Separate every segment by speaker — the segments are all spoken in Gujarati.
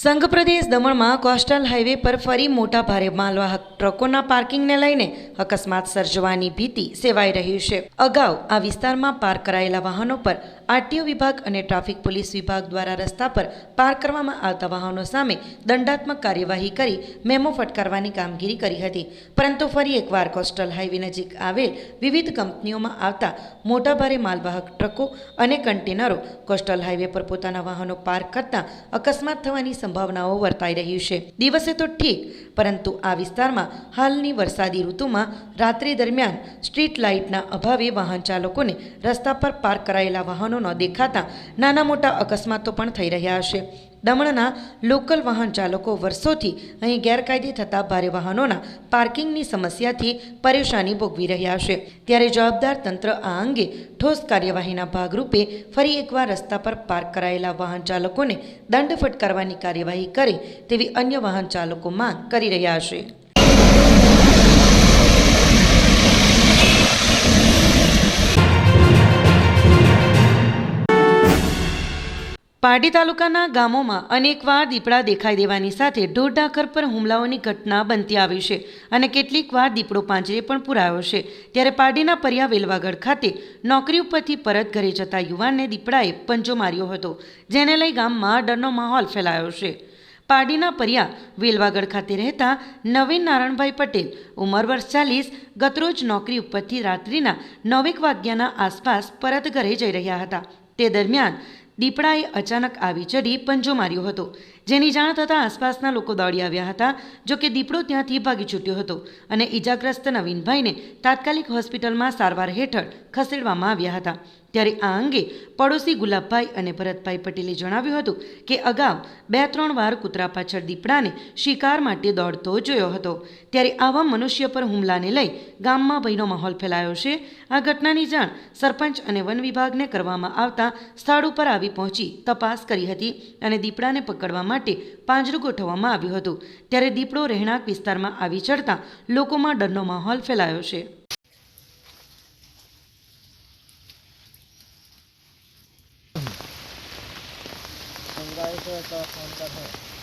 Speaker 1: સંઘ પ્રદેશ દમણમાં કોસ્ટલ હાઈવે પર ફરી મોટા ભારે માલવાહક ટ્રકોના પાર્કિંગને લઈને અકસ્માત સર્જવાની ભીતિ સેવાઈ રહી છે. અગાઉ આ વિસ્તારમાં પાર્ક કરાયેલા વાહનો પર આરટીઓ વિભાગ અને ટ્રાફિક પોલીસ વિભાગ દ્વારા રસ્તા પર પાર્ક કરવામાં આવતા વાહનો સામે દંડાત્મક કાર્યવાહી કરી મેમો ફટકારવાની કામગીરી કરી હતી. પરંતુ ફરી એકવાર કોસ્ટલ હાઈવે નજીક આવેલ વિવિધ કંપનીઓમાં આવતા મોટાભારે માલવાહક ટ્રકો અને કન્ટેનરો કોસ્ટલ હાઈવે પર પોતાના વાહનો પાર્ક કરતા અકસ્માત થવાની સંભાવનાઓ વર્તાઈ રહી છે. દિવસે તો ઠીક, પરંતુ આ વિસ્તારમાં હાલની વરસાદી ઋતુમાં રાત્રિ દરમિયાન સ્ટ્રીટ લાઇટના અભાવે વાહન ચાલકોને રસ્તા પર પાર્ક કરાયેલા વાહનો ન દેખાતા નાના મોટા અકસ્માતો પણ થઈ રહ્યા છે દમણના લોકલ વાહન ચાલકો વર્ષોથી અહીં ગેરકાયદે થતા ભારે વાહનોના પાર્કિંગની સમસ્યાથી પરેશાની ભોગવી રહ્યા છે ત્યારે જવાબદાર તંત્ર આ અંગે ઠોસ કાર્યવાહીના ભાગરૂપે ફરી એકવાર રસ્તા પર પાર્ક કરાયેલા વાહન ચાલકોને દંડ ફટકારવાની કાર્યવાહી કરે તેવી અન્ય વાહન ચાલકો માંગ કરી રહ્યા છે પારડી તાલુકાના ગામોમાં અનેકવાર દીપડા દેખાઈ દેવાની સાથે ઢોર ઢાંખર પર હુમલાઓની ઘટના બનતી આવી છે અને કેટલીક વાર દીપડો પાંજરે પણ પુરાયો છે. ત્યારે પારડીના પરિયા વેલવાગઢ ખાતે નોકરી ઉપરથી પરત ઘરે જતા યુવાનને દીપડાએ પંજો માર્યો હતો, જેને લઈ ગામમાં ડરનો માહોલ ફેલાયો છે. પારડીના પરિયા વેલવાગઢ ખાતે રહેતા નવીન નારણભાઈ પટેલ, ઉંમર વર્ષ ચાલીસ, ગતરોજ નોકરી ઉપરથી રાત્રિના નવેક વાગ્યાના આસપાસ પરત ઘરે જઈ રહ્યા હતા. તે દરમિયાન દીપડાએ અચાનક આવી ચડી પંજો માર્યો હતો. જેની જાણ થતાં આસપાસના લોકો દોડી આવ્યા હતા, જો કે દીપડો ત્યાંથી ભાગી છૂટ્યો હતો અને ઈજાગ્રસ્ત નવીનભાઈને તાત્કાલિક હોસ્પિટલમાં સારવાર હેઠળ ખસેડવામાં આવ્યા હતા. ત્યારે આ અંગે પડોશી ગુલાબભાઈ અને ભરતભાઈ પટેલે જણાવ્યું હતું કે અગાઉ બે ત્રણ વાર કૂતરા પાછળ દીપડાને શિકાર માટે દોડતો જોયો હતો. ત્યારે આવા મનુષ્ય પર હુમલાને લઈ ગામમાં ભયનો માહોલ ફેલાયો છે. આ ઘટનાની જાણ સરપંચ અને વન વિભાગને કરવામાં આવતા સ્થળ ઉપર આવી પહોંચી તપાસ કરી હતી અને દીપડાને પકડવા માટે પાંજરું ગોઠવવામાં આવ્યું હતું. ત્યારે દીપડો રહેણાંક વિસ્તારમાં આવી ચડતા લોકોમાં ડરનો માહોલ ફેલાયો છે.
Speaker 2: સંગ્રહાય છે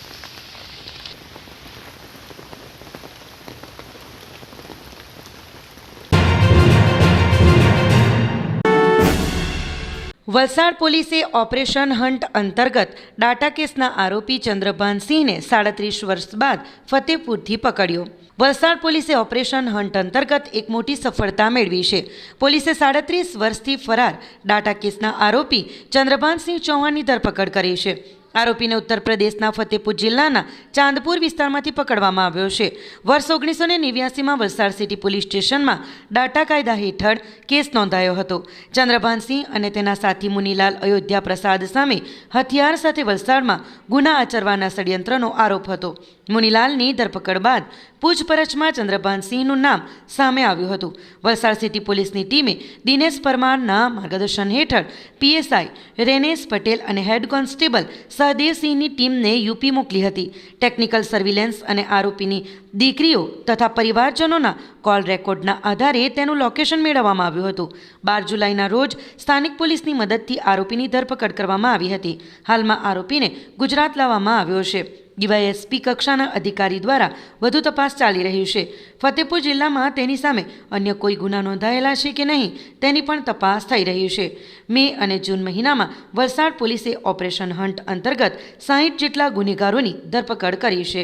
Speaker 1: વલસાડ પોલીસે ઓપરેશન હન્ટ અંતર્ગત ડાટા કેસના આરોપી ચંદ્રભાન સિંહને સાડત્રીસ વર્ષ બાદ ફતેપુરથી પકડ્યો. વલસાડ પોલીસે ઓપરેશન હન્ટ અંતર્ગત એક મોટી સફળતા મેળવી છે. પોલીસે સાડત્રીસ વર્ષથી ફરાર ડાટા કેસના આરોપી ચંદ્રભાનસિંહ ચૌહાણની ધરપકડ કરી છે. આરોપીને ઉત્તર પ્રદેશના ફતેપુર જિલ્લાના ચાંદપુર વિસ્તારમાંથી પકડવામાં આવ્યો છે. વર્ષ ઓગણીસો ને નેવ્યાસીમાં વલસાડ સિટી પોલીસ સ્ટેશનમાં ડાટા કાયદા હેઠળ કેસ નોંધાયો હતો. ચંદ્રભાનસિંહ અને તેના સાથી મુનીલાલ અયોધ્યા પ્રસાદ સામે હથિયાર સાથે વલસાડમાં ગુના આચરવાના ષડયંત્રનો આરોપ હતો. મુનીલાલની ધરપકડ બાદ પૂછપરછમાં ચંદ્રભાનસિંહનું નામ સામે આવ્યું હતું. વલસાડ સિટી પોલીસની ટીમે દિનેશ પરમારના માર્ગદર્શન હેઠળ પીએસઆઈ રેનેશ પટેલ અને હેડ કોન્સ્ટેબલ સહદેવસિંહની ટીમને યુપી મોકલી હતી. ટેકનિકલ સર્વિલન્સ અને આરોપીની દીકરીઓ તથા પરિવારજનોના કોલ રેકોર્ડના આધારે તેનું લોકેશન મેળવવામાં આવ્યું હતું. બાર જુલાઈના રોજ સ્થાનિક પોલીસની મદદથી આરોપીની ધરપકડ કરવામાં આવી હતી. હાલમાં આરોપીને ગુજરાત લાવવામાં આવ્યો છે. ડીવાયએસપી કક્ષાના અધિકારી દ્વારા વધુ તપાસ ચાલી રહી છે. ફતેપુર જિલ્લામાં તેની સામે અન્ય કોઈ ગુના નોંધાયેલા છે કે નહીં, તેની પણ તપાસ થઈ રહી છે. મે અને જૂન મહિનામાં વલસાડ પોલીસે ઓપરેશન હન્ટ અંતર્ગત સાહીઠ જેટલા ગુનેગારોની ધરપકડ કરી છે.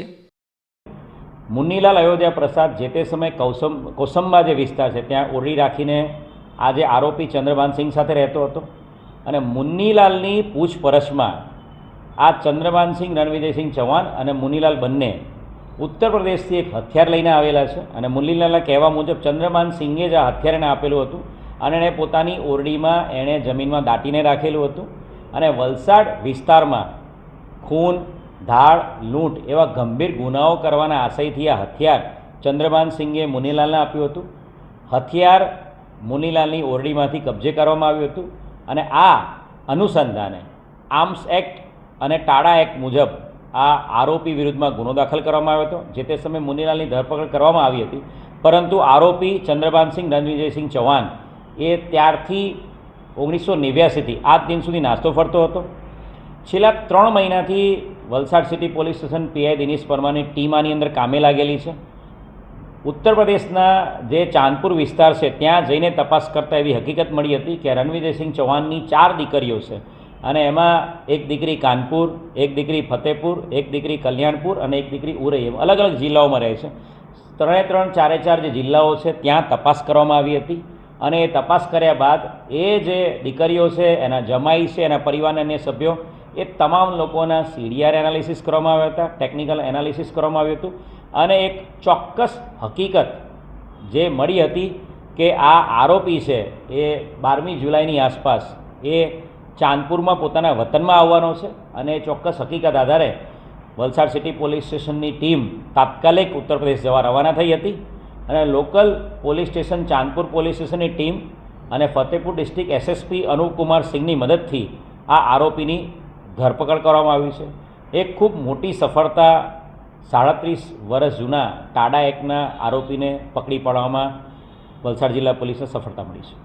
Speaker 3: મુન્નીલાલ અયોધ્યા પ્રસાદ જે તે સમયે કૌસમ, કોસંબા જે વિસ્તાર છે, ત્યાં ઓરડી રાખીને આજે આરોપી આરોપી ચંદ્રભાનસિંહ સાથે રહેતો હતો. અને મુન્નીલાલની પૂછપરછમાં આ ચંદ્રભાનસિંહ રણવિજયસિંહ ચૌહાણ અને મુનીલાલ બંને ઉત્તર પ્રદેશથી એક હથિયાર લઈને આવેલા છે અને મુનીલાલના કહેવા મુજબ ચંદ્રમાન સિંહે જ આ હથિયાર એને આપેલું હતું અને એણે પોતાની ઓરડીમાં એણે જમીનમાં દાટીને રાખેલું હતું અને વલસાડ વિસ્તારમાં ખૂન ધાડ લૂંટ એવા ગંભીર ગુનાઓ કરવાના આશયથી આ હથિયાર ચંદ્રભાન સિંઘે મુનીલાલને આપ્યું હતું. હથિયાર મુનીલાલની ઓરડીમાંથી કબજે કરવામાં આવ્યું હતું અને આ અનુસંધાને આર્મ્સ એક્ટ અને ટાડા એક્ટ મુજબ આ આરોપી વિરુદ્ધમાં ગુનો દાખલ કરવામાં આવ્યો હતો, જે તે સમયે મુનીલાલની ધરપકડ કરવામાં આવી હતી. પરંતુ આરોપી ચંદ્રભાનસિંહ રણવિજયસિંહ ચૌહાણ એ ત્યારથી ઓગણીસો નેવ્યાસીથી આજ દિન સુધી નાસ્તો ફરતો હતો. છેલ્લા ત્રણ મહિનાથી Valsad city police station PI Dinesh પરમારની team આની અંદર કામે લાગેલી છે. ઉત્તર પ્રદેશના જે ચાંદપુર વિસ્તાર છે, ત્યાં જઈને તપાસ કરતા એવી હકીકત મળી હતી કે રણવિજયસિંહ ચૌહાણની ચાર દીકરીઓ છે. અને એમાં એક દીકરી કાનપુર, એક દીકરી ફતેપુર, એક દીકરી કલ્યાણપુર અને એક દીકરી ઉરઈ એમ અલગ અલગ જિલ્લાઓમાં રહે છે. ત્રણે ત્રણ, ચારે ચાર જે જિલ્લાઓ છે ત્યાં તપાસ કરવામાં આવી હતી અને એ તપાસ કર્યા બાદ એ જે દીકરીઓ છે, એના જમાઈ છે, એના પરિવારના અન્ય સભ્યો, એ તમામ લોકોના સીડીઆર એનાલિસિસ કરવામાં આવ્યા હતા ટેકનિકલ એનાલિસિસ કરવામાં આવ્યું હતું અને એક ચોક્કસ હકીકત જે મળી હતી કે આ આરોપી છે એ બારમી જુલાઈની આસપાસ એ ચાંદપુરમાં પોતાના વતનમાં આવવાનો છે અને ચોક્કસ હકીકત આધારે વલસાડ સિટી પોલીસ સ્ટેશનની ટીમ તાત્કાલિક ઉત્તર પ્રદેશ જવા રવાના થઈ હતી અને local police station Chandpur police સ્ટેશનની ટીમ અને ફતેપુર ડિસ્ટ્રિક્ટ એસએસપી અનુપકુમાર સિંહની મદદથી આ આરોપીની ધરપકડ કરવામાં આવી છે. એક ખૂબ મોટી સફળતા સાડત્રીસ વર્ષ જૂના ટાડા એક્ટના આરોપીને પકડી પાડવામાં વલસાડ જિલ્લા પોલીસને સફળતા મળી છે.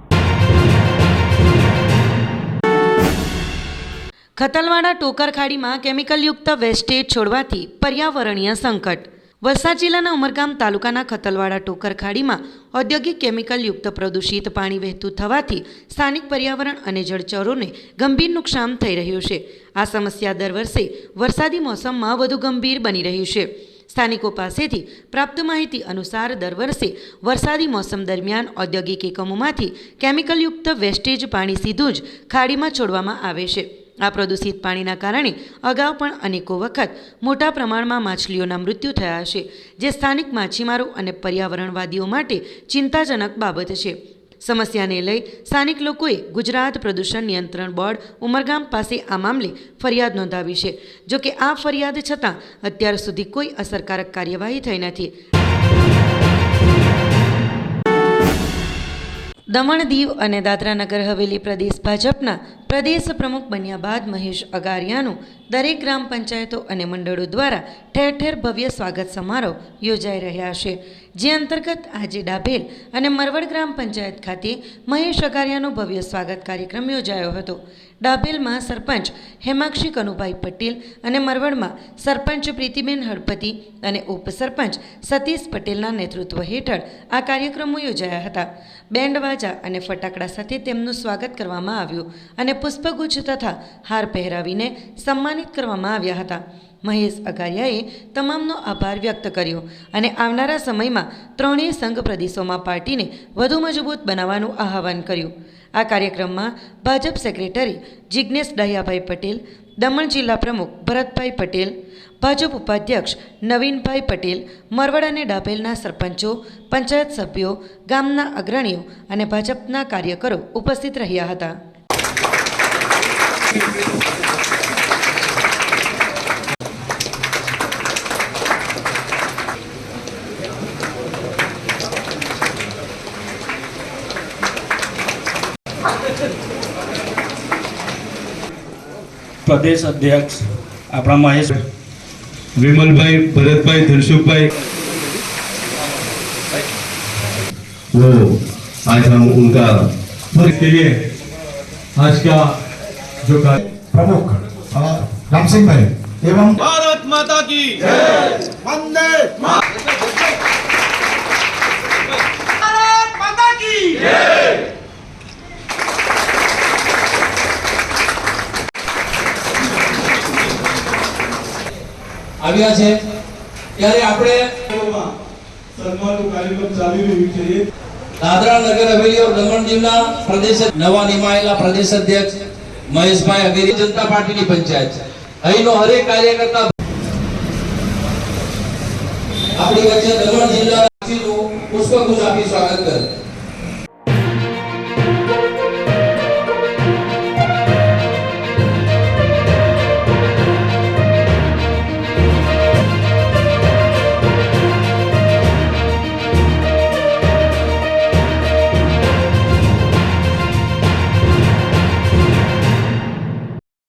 Speaker 1: ખતલવાડા ટોકર ખાડીમાં કેમિકલયુક્ત વેસ્ટેજ છોડવાથી પર્યાવરણીય સંકટ. વલસાડ જિલ્લાના ઉમરગામ તાલુકાના ખતલવાડા ટોકર ખાડીમાં ઔદ્યોગિક કેમિકલયુક્ત પ્રદૂષિત પાણી વહેતું થવાથી સ્થાનિક પર્યાવરણ અને જળચરોને ગંભીર નુકસાન થઈ રહ્યું છે. આ સમસ્યા દર વર્ષે વરસાદી મોસમમાં વધુ ગંભીર બની રહ્યું છે. સ્થાનિકો પાસેથી પ્રાપ્ત માહિતી અનુસાર દર વર્ષે વરસાદી મોસમ દરમિયાન ઔદ્યોગિક એકમોમાંથી કેમિકલયુક્ત વેસ્ટેજ પાણી સીધું જ ખાડીમાં છોડવામાં આવે છે. આ પ્રદૂષિત પાણીના કારણે અગાઉ પણ અનેકો વખત મોટા પ્રમાણમાં માછલીઓના મૃત્યુ થયા છે, જે સ્થાનિક માછીમારો અને પર્યાવરણવાદીઓ માટે ચિંતાજનક બાબત છે. સમસ્યાને લઈ સ્થાનિક લોકોએ ગુજરાત પ્રદૂષણ નિયંત્રણ બોર્ડ ઉમરગામ પાસે આ મામલે ફરિયાદ નોંધાવી છે. જોકે આ ફરિયાદ છતાં અત્યાર સુધી કોઈ અસરકારક કાર્યવાહી થઈ નથી. દમણ દીવ અને દાદરા નગર હવેલી પ્રદેશ ભાજપના પ્રદેશ પ્રમુખ બન્યા બાદ મહેશ અગારિયાનું દરેક ગ્રામ પંચાયતો અને મંડળો દ્વારા ઠેર ઠેર ભવ્ય સ્વાગત સમારોહ યોજાઈ રહ્યા છે. જે અંતર્ગત આજે ડાભેલ અને મરવડ ગ્રામ પંચાયત ખાતે મહેશ અગારિયાનો ભવ્ય સ્વાગત કાર્યક્રમ યોજાયો હતો. ડાભેલમાં સરપંચ હેમાક્ષી કનુભાઈ પટેલ અને મરવડમાં સરપંચ પ્રીતિબેન હળપતિ અને ઉપસરપંચ સતીશ પટેલના નેતૃત્વ હેઠળ આ કાર્યક્રમો યોજાયા હતા. બેન્ડ વાજા અને ફટાકડા સાથે તેમનું સ્વાગત કરવામાં આવ્યું અને પુષ્પગુચ્છ તથા હાર પહેરાવીને સન્માનિત કરવામાં આવ્યા હતા. મહેશ અઘારિયાએ તમામનો આભાર વ્યક્ત કર્યો અને આવનારા સમયમાં ત્રણેય સંઘ પ્રદેશોમાં પાર્ટીને વધુ મજબૂત બનાવવાનું આહવાન કર્યું. આ કાર્યક્રમમાં ભાજપ સેક્રેટરી જિજ્ઞેશ દહિયાભાઈ પટેલ, દમણ જિલ્લા પ્રમુખ ભરતભાઈ પટેલ, ભાજપ ઉપાધ્યક્ષ નવીનભાઈ પટેલ, મરવડ અને ડાભેલના સરપંચો, પંચાયત સભ્યો, ગામના અગ્રણીઓ અને ભાજપના કાર્યકરો ઉપસ્થિત રહ્યા હતા.
Speaker 4: પ્રદેશ અધ્યક્ષ આપણા મહેશ
Speaker 5: विमलभाई भरतभाई धनसुखभाई वो आज हम उनका
Speaker 6: के लिए आज का जो कार्य
Speaker 7: प्रमुख अ, राम सिंह भाई एवं
Speaker 4: ભારત માતા કી
Speaker 7: वंदे
Speaker 8: આવ્યા છે. ત્યારે આપણે
Speaker 6: સન્માનનું કાર્યક્રમ છે
Speaker 8: દાદરા નગર હવેલી ઓર દમણ દીવના પ્રદેશ નવા નિમાયેલા પ્રદેશ અધ્યક્ષ મહેશભાઈ અગેરી જનતા પાર્ટીની પંચાયત છે. અહીંનો હરેક કાર્યકર્તા આપણી વચ્ચે દમણ જિલ્લાના પુષ્પગુચ્છ આપી સ્વાગત કરે.